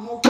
mon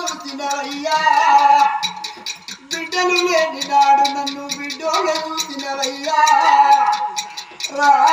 చూసినవయ్యా. బిడ్డలు లేని నాడు నన్ను బిడ్డోల చూసినవయ్యా. రాజా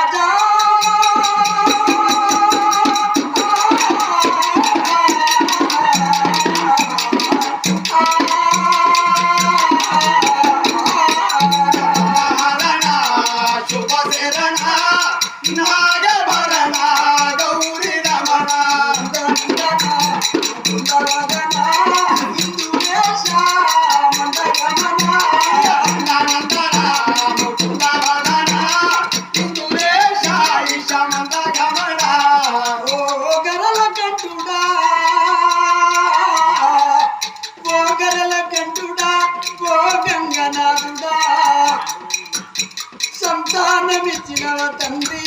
తండ్రి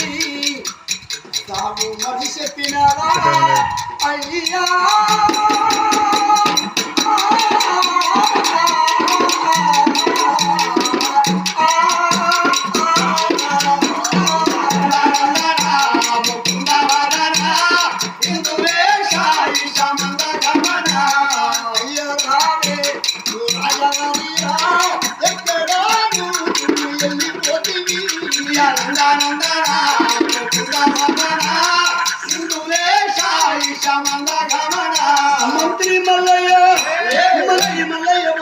సాగు మరి చెప్పినవా అయ్యా అయ్యో! Himalaya, Himalaya, Himalaya.